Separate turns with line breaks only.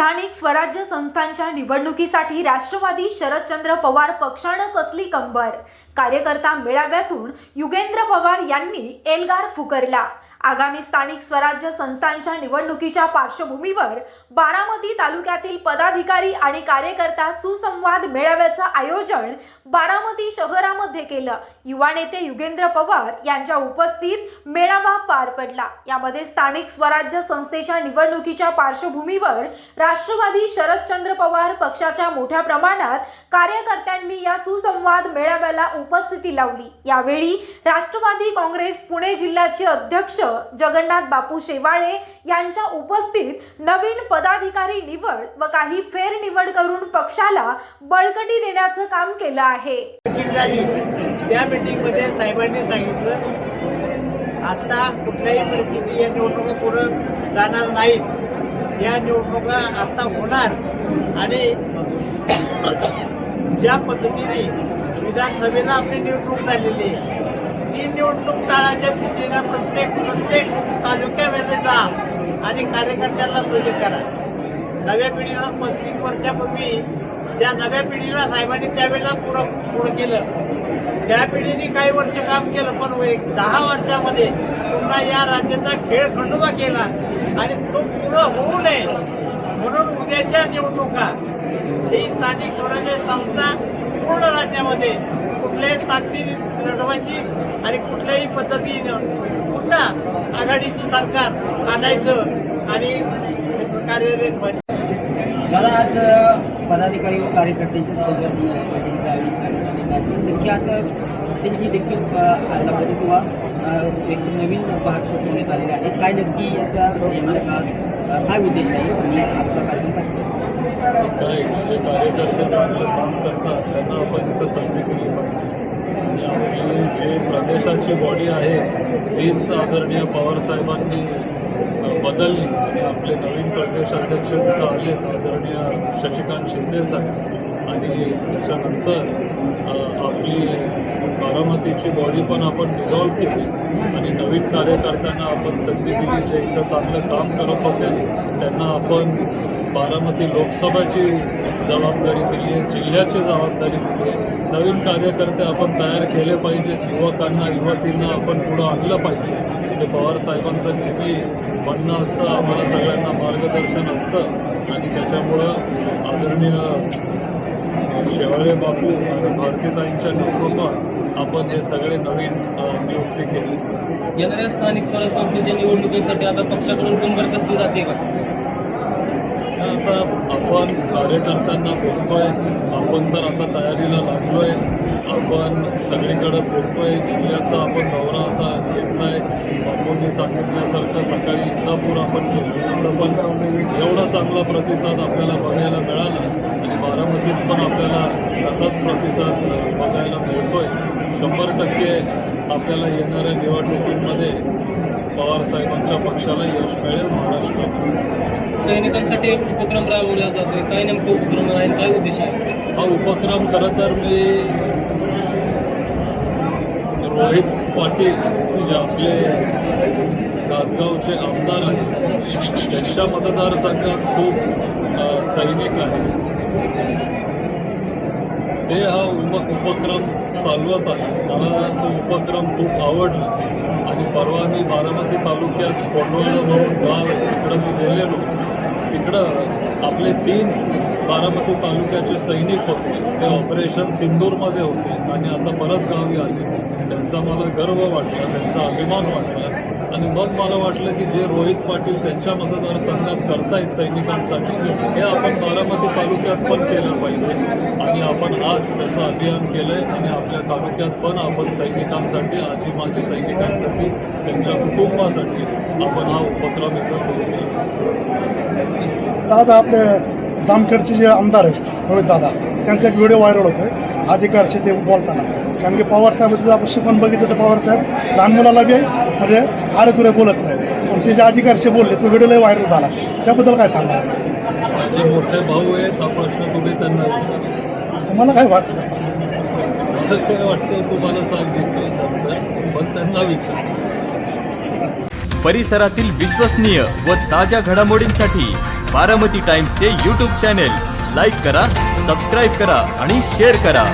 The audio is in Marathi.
स्थानिक स्वराज्य संस्थांच्या निवडणुकीसाठी राष्ट्रवादी शरदचंद्र पवार पक्षानं कसली कंबर? कार्यकर्ता मेळाव्यातून युगेंद्र पवार यांनी एल्गार फुकरला. आगामी स्थानिक स्वराज्य संस्थांच्या निवडणुकीच्या पार्श्वभूमीवर बारामती तालुक्यातील पदाधिकारी आणि कार्यकर्ता सुसंवाद मेळाव्याचं आयोजन बारामती शहरामध्ये केलं. युवा नेते युगेंद्र पवार यांच्या उपस्थित मेळावा पार पडला. यामध्ये स्थानिक स्वराज्य संस्थेच्या निवडणुकीच्या पार्श्वभूमीवर राष्ट्रवादी शरदचंद्र पवार पक्षाच्या मोठ्या प्रमाणात कार्यकर्त्यांनी या सुसंवाद मेळाव्याला उपस्थिती लावली. यावेळी राष्ट्रवादी काँग्रेस पुणे जिल्ह्याचे अध्यक्ष जगन्नाथ बापू शेवाळे यांच्या उपस्थित नवीन पदाधिकारी निवड व काही फेर निवड करून पक्षाला बळकटी देण्याचं काम केलं आहे.
त्या मीटिंगमध्ये साहेबांनी सांगितलं आता कुठल्याही परिस्थिती या निवडणुका पुढं जाणार नाहीत. या निवडणुका आता होणार. आणि ज्या पद्धतीने विधानसभेला आपली निवडणूक झालेली आहे ती निवडणूक काळाच्या दृष्टीनं प्रत्येक प्रत्येक तालुक्यामध्ये जा आणि कार्यकर्त्यांना सज्ज करा. नव्या पिढीला पस्तीस वर्षापूर्वी ज्या नव्या पिढीला साहेबांनी त्यावेळेला पुढं पुढं केलं त्या पिढीने काही वर्ष काम केलं पण एक दहा वर्षामध्ये पुन्हा या राज्याचा खेळ खंडोबा केला आणि तो पूर्ण होऊ नये म्हणून उद्याच्या निवडणुका ही स्थानिक स्वराज्य संस्था पूर्ण राज्यामध्ये कुठल्याही ताकदीने लढवायची आणि कुठल्याही पद्धतीनं पुन्हा आघाडीचं सरकार आणायचं आणि कार्यरत व्हायचं.
मला आज पदाधिकारी व कार्यकर्त्यांची की आता त्यांची देखील अ, पाहिजे किंवा एक नवीन भाग सुचवण्यात आलेले आहे काय नक्की याचा काय उद्देश आहे? आणि आपला कार्यक्रम
जे म्हणजे कार्यकर्ते चांगलं काम करतात त्यांना आपण इथं संधी दिली पाहिजे. आणि आपली जे प्रदेशाची बॉडी आहे तीच आदरणीय पवारसाहेबांनी बदलली. आणि आपले नवीन प्रदेश अध्यक्ष आले आदरणीय शशिकांत शिंदे साहेब. आणि त्याच्यानंतर आपली बारामतीची बॉडी पण आपण डिझॉल्व केली. आणि नवीन कार्यकर्त्यांना आपण संधी दिली जे इथं चांगलं काम करत होते त्यांना आपण बारामती लोकसभाची जबाबदारी दिली आहे जिल्ह्याची जबाबदारी दिली आहे. नवीन कार्यकर्ते आपण तयार केले पाहिजेत युवकांना युवतींना आपण पुढं आणलं पाहिजे. ते पवार साहेबांचं नेहमी म्हणणं असतं आम्हाला सगळ्यांना मार्गदर्शन असतं. आणि त्याच्यामुळं आदरणीय शेवाळे बापू आणि भारतीताईंच्या नेतृत्वात आपण हे सगळे नवीन नियुक्ती केली.
येणाऱ्या स्थानिक स्वराज्य संस्थेच्या निवडणुकीसाठी आता पक्षाकडून कंबर कसली जाते का?
आता आपण कार्यकर्त्यांना बोलतोय आपण तर आता तयारीला लागलोय आपण सगळीकडे बोलतोय जिल्ह्याचा आपण दौरा आता घेतलाय. बापूंनी सांगितल्यासारखं सकाळी इंदापूर आपण तिथं पण एवढा चांगला प्रतिसाद आपल्याला बघायला मिळाला. बारामतीत पण आपल्याला तसाच प्रतिसाद बघायला मिळतोय. शंभर टक्के आपल्याला येणाऱ्या निवडणुकीमध्ये पवारसाहेबांच्या पक्षाला यश मिळेल महाराष्ट्रात.
सैनिकांसाठी एक उपक्रम राबवला जातोय. काय नेमकं उपक्रम आहे काय उद्देश आहे?
हा उपक्रम खरं तर मी रोहित पाटील जे आपले तासगावचे आमदार आहेत. त्यांच्या मतदारसंघात खूप सैनिक आहेत. हे हा उम उपक्रम चालवत आहे मला तो उपक्रम खूप आवडला. आणि परवा मी बारामती तालुक्यात कोंडवळ म्हणून गाव आहे. तिकडं मी गेलेलो. तिकडं आपले तीन बारामती तालुक्याचे सैनिक होते. ते ऑपरेशन सिंदूरमध्ये होते. आणि आता परत गावी आले. त्यांचा मला गर्व वाटला. त्यांचा अभिमान वाटला. आणि मग मला वाटलं की जे रोहित पाटील त्यांच्या मतदारसंघात करतायत सैनिकांसाठी हे आपण बारामती तालुक्यात पण केलं पाहिजे. आणि आपण आज त्याचं अभियान केलं आहे आणि आपल्या तालुक्यात पण आपण सैनिकांसाठी आजी माजी सैनिकांसाठी त्यांच्या कुटुंबासाठी आपण हा उपक्रम इथं सुरू केला.
दादा आपले जामखेडचे जे आमदार आहेत रोहित दादा त्यांचा एक व्हिडिओ व्हायरल होतोय. अधिकारशी ते बोलताना. कारण की पवार साहेबांचं जर आपण शिकवून बघितलं तर पवार साहेब लहान मुलाला बी म्हणजे आरे तुरे बोलत नाहीत पण ते जे अधिकारशी बोलले तो व्हिडिओ लय व्हायरल झाला. त्याबद्दल काय सांगणार?
माझे मोठे भाऊ आहेत हा प्रश्न तुम्ही त्यांना विचारा.
तुम्हाला काय वाटतं?
मला काय वाटतं तुम्हाला पण त्यांना विचार.
परिसरातील विश्वसनीय व ताज्या घडामोडींसाठी बारामती टाइम्सचे यूट्यूब चॅनेल लाईक करा सबस्क्राईब करा आणि शेअर करा.